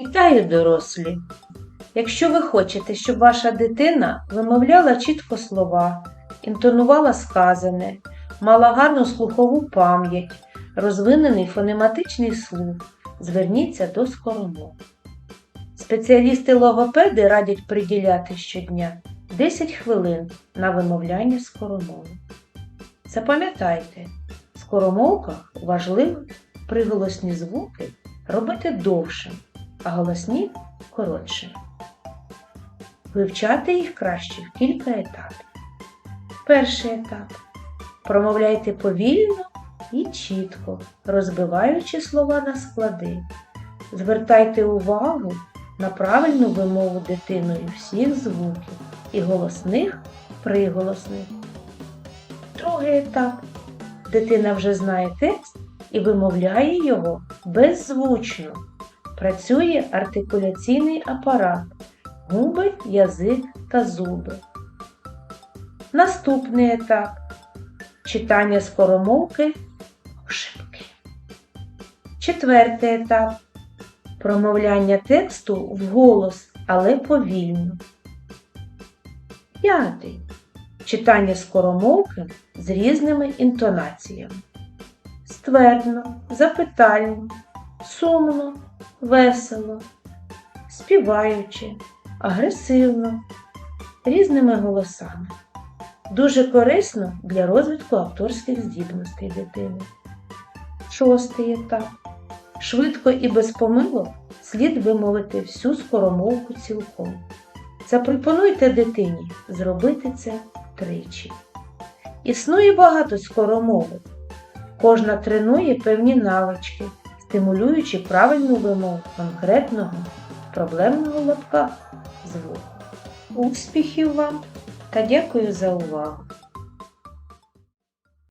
Вітаю, дорослі! Якщо ви хочете, щоб ваша дитина вимовляла чітко слова, інтонувала сказане, мала гарну слухову пам'ять, розвинений фонематичний слух, зверніться до скоромов. Спеціалісти-логопеди радять приділяти щодня 10 хвилин на вимовляння скоромови. Запам'ятайте, в скоромовках важливо приголосні звуки робити довшим, а голосні коротшими. Вивчати їх краще в кілька етапів. Перший етап. Промовляйте повільно і чітко, розбиваючи слова на склади. Звертайте увагу на правильну вимову дитиною всіх звуків і голосних приголосних. Другий етап. Дитина вже знає текст і вимовляє його беззвучно. Працює артикуляційний апарат, губи, язик та зуби. Наступний етап читання скоромовки ошибки. Четвертий етап промовляння тексту вголос, але повільно. П'ятий читання скоромовки з різними інтонаціями. Ствердно, запитально, сумно, весело, співаючи, агресивно, різними голосами. Дуже корисно для розвитку акторських здібностей дитини. Шостий етап. Швидко і без помилок слід вимовити всю скоромовку цілком. Запропонуйте дитині зробити це тричі. Існує багато скоромовок. Кожна тренує певні навички, стимулюючи правильну вимову конкретного проблемного лапка звуку. Успіхів вам та дякую за увагу!